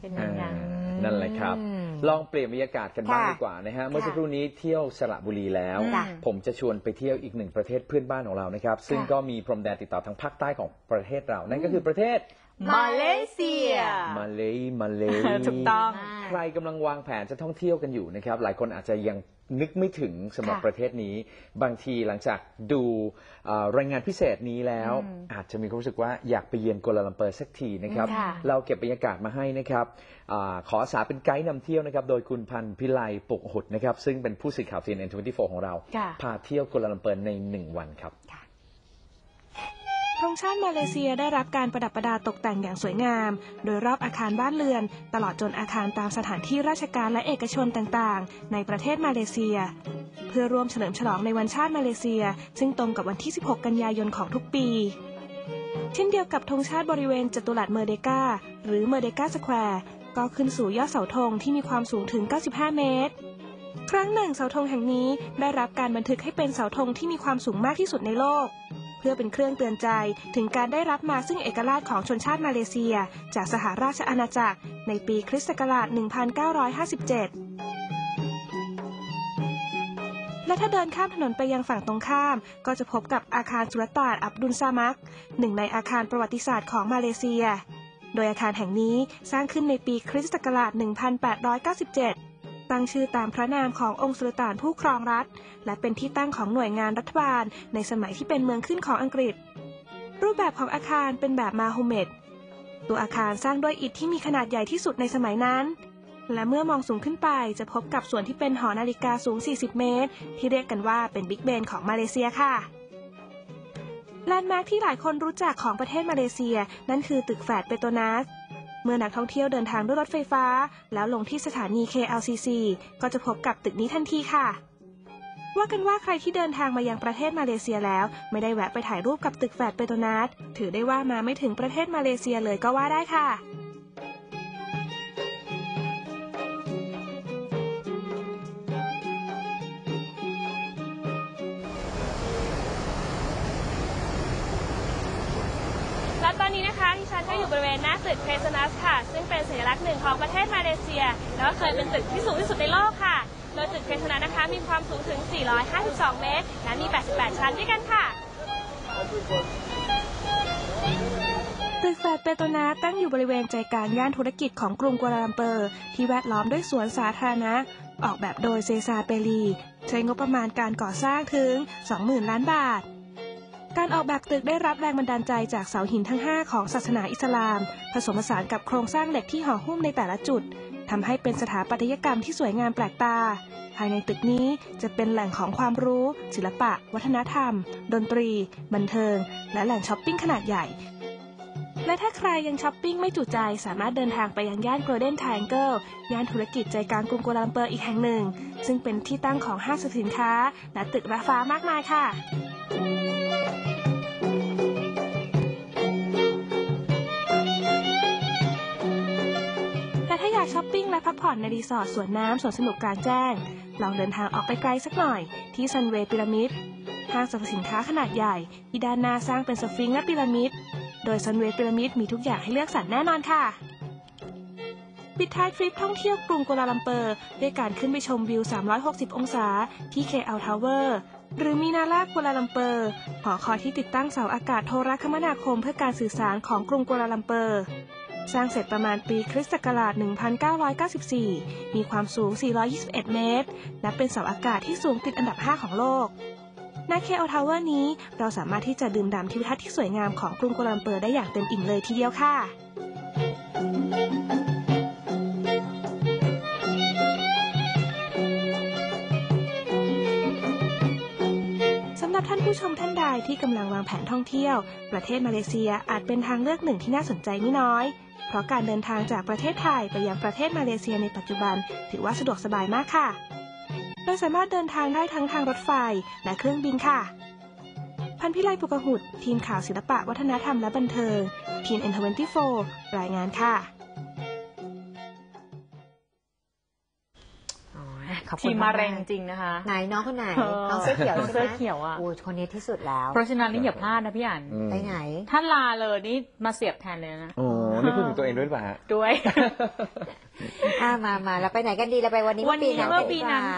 เป็นยังไงอ่านั่นแหละครับอืมลองเปลี่ยนบรรยากาศกันบ้างค่ะดีกว่านะฮะเมื่อสักครู่นี้เที่ยวสระบุรีแล้วจ้ะผมจะชวนไปเที่ยวอีกหนึ่งประเทศเพื่อนบ้านของเรานะครับ ซึ่งก็มีพรมแดนติดต่อทางภาคใต้ของประเทศเรา นั่นก็คือประเทศ มาเลเซีย มาเลยมาเลยถูกต้อง ใครกำลังวางแผนจะท่องเที่ยวกันอยู่นะครับ หลายคนอาจจะยังนึกไม่ถึงสำหรับค่ะประเทศนี้ บางทีหลังจากดูเอ่อรายงานพิเศษนี้แล้วอืมอาจจะมีความรู้สึกว่าอยากไปเยือนกัวลาลัมเปอร์สักทีนะครับ ค่ะ เราเก็บบรรยากาศมาให้นะครับอาขออาสาเป็นไกด์นำเที่ยวนะครับ โดยคุณพันธ์พิไลปุกหุดนะครับ ซึ่งเป็นผู้สื่อข่าว CNN 24 ของเรา ค่ะ พาเที่ยวกัวลาลัมเปอร์ในหนึ่งวันครับ ธงชาติมาเลเซียได้รับการประดับประดาตกแต่งอย่างสวยงาม โดยรอบอาคารบ้านเรือน ตลอดจนอาคารตามสถานที่ราชการและเอกชนต่างๆ ในประเทศมาเลเซีย เพื่อร่วมเฉลิมฉลองในวันชาติมาเลเซีย ซึ่งตรงกับวันที่ 16 กันยายนของทุกปี เช่นเดียวกับธงชาติบริเวณจัตุรัสเมอร์เดกาหรือเมอร์เดกาสแควร์ก็ขึ้นสู่ยอดเสาธงที่มีความสูงถึง 95 เมตร ครั้งหนึ่งเสาธงแห่งนี้ได้รับการบันทึกให้เป็นเสาธงที่มีความสูงมากที่สุดในโลก พื่อเป็นเครื่องเตือนใจถึงการได้รับมาซึ่งเอกราชของชนชาติมาเลเซีย จากสหราชอาณาจักร ในปีคริสต์ศักราช 1957และถ้าเดินข้ามถนนไปยังฝั่งตรงข้าม ก็จะพบกับอาคารสุลต่านอับดุลซามัก หนึ่งในอาคารประวัติศาสตร์ของมาเลเซีย โดยอาคารแห่งนี้สร้างขึ้นในปีคริสต์ศักราช 1897 ตั้งชื่อตามพระนามขององค์สุลต่านผู้ครองรัฐ และเป็นที่ตั้งของหน่วยงานรัฐบาล ในสมัยที่เป็นเมืองขึ้นของอังกฤษ รูปแบบของอาคารเป็นแบบมาโฮเมดตัวอาคารสร้างด้วยอิฐที่มีขนาดใหญ่ที่สุดในสมัยนั้นและเมื่อมองสูงขึ้นไปจะพบกับส่วนที่เป็นหอนาฬิกาสูง 40 เมตร ที่เรียกกันว่าเป็นบิ๊กเบนของมาเลเซียค่ะแลนด์มาร์คที่หลายคนรู้จักของประเทศมาเลเซีย นั่นคือตึกแฝดเปโตนัส เมื่อนักท่องเที่ยวเดินทางด้วยรถไฟฟ้า แล้วลงที่สถานี KLCC ก็จะพบกับตึกนี้ทันทีค่ะ ว่ากันว่าใครที่เดินทางมายังประเทศมาเลเซียแล้ว ไม่ได้แวะไปถ่ายรูปกับตึกแฝดเปโตรนัสถือได้ว่ามาไม่ถึงประเทศมาเลเซียเลยก็ว่าได้ค่ะ และตอนนี้นะคะที่ฉันก็อยู่บริเวณหน้าตึกเพซนัสค่ะ ซึ่งเป็นสัญลักษณ์หนึ่งของประเทศมาเลเซีย แล้วก็เคยเป็นตึกที่สูงที่สุดในโลกค่ะ โดยตึกเพซนัสนะคะมีความสูงถึง 452 เมตร และมี 88 ชั้นด้วยกันค่ะตึกแฝดเปโตนาสตั้งอยู่บริเวณใจกลางย่านธุรกิจของกรุงกัวลาลัมเปอร์ ที่แวดล้อมด้วยสวนสาธารณะ ออกแบบโดยเซซาเปรี ใช้งบประมาณการก่อสร้างถึง 20,000 ล้านบาท การออกแบบตึกได้รับแรงบันดาลใจจากเสาหินทั้ง 5 ของศาสนาอิสลาม ผสมผสานกับโครงสร้างเหล็กที่ห่อหุ้มในแต่ละจุดทำให้เป็นสถาปัตยกรรมที่สวยงามแปลกตา ภายในตึกนี้จะเป็นแหล่งของความรู้ ศิลปะ วัฒนธรรม ดนตรี บันเทิง และแหล่งช้อปปิ้งขนาดใหญ่ และถ้าใครยังช้อปปิ้งไม่จุใจ สามารถเดินทางไปยังย่าน Golden Triangle ย่านธุรกิจใจกลางกรุงกัวลาลัมเปอร์อีกแห่งหนึ่ง ซึ่งเป็นที่ตั้งของห้างสรรพสินค้า และตึกระฟ้ามากมายค่ะ อยากช้อปปิ้งและพักผ่อนในรีสอร์ทสวนน้ำสวนสนุกกลางแจ้ง ลองเดินทางออกไปไกลสักหน่อย ที่ซันเวย์พีระมิดห้างสรรพสินค้าขนาดใหญ่ ที่ด้านหน้าสร้างเป็นสฟิงค์และพีระมิด โดยซันเวย์พีระมิดมีทุกอย่างให้เลือกสรรแน่นอนค่ะปิดท้ายทริปท่องเที่ยวกรุงกัวลาลัมเปอร์ด้วยการขึ้นไปชมวิว 360 องศาที่ KL Tower หรือมีนาลากัวลาลัมเปอร์ หอคอยที่ติดตั้งเสาอากาศโทรคมนาคมเพื่อการสื่อสารของกรุงกัวลาลัมเปอร์ สร้างเสร็จประมาณปีคริสต์ศักราช 1994 มีความสูง 421 เมตรและเป็นเสาอากาศที่สูงติดอันดับ 5 ของโลกณ KL Tower นี้เราสามารถที่จะดื่มด่ำทิวทัศน์ที่สวยงามของกรุงกัวลาลัมเปอร์ได้อย่างเต็มอิ่มเลยทีเดียวค่ะ ผู้ชมท่านใดที่กำลังวางแผนท่องเที่ยว ประเทศมาเลเซียอาจเป็นทางเลือกหนึ่งที่น่าสนใจไม่น้อย เพราะการเดินทางจากประเทศไทยไปยังประเทศมาเลเซียในปัจจุบัน ถือว่าสะดวกสบายมากค่ะ โดยสามารถเดินทางได้ทั้งทางรถไฟและเครื่องบินค่ะ พันพิไลปุกหุดทีมข่าวศิลปะวัฒนธรรมและบันเทิงทีม N24 รายงานค่ะ ขขอบคุทีณมมาแรงจริงนะคะ ไหนน้องคนไหนเออน้องเสื้อเขียวน้องใช่ไหมเสื้อเขียวอะโอ้คนนี้ที่สุดแล้ว เพราะฉะนั้นนี่อย่าพลาดนะพี่อันอืมไปไหน ถ้าลาเลยนี่มาเสียบแทนเลยนะโอ้นี่พูดถึงตัวเองด้วยหรือเปล่าฮะด้วยอ่ามามาแล้วไปไหนกันดีเราไปวันนี้วันนี้ปีไหนเมื่อกัปีดีกนั้นว่า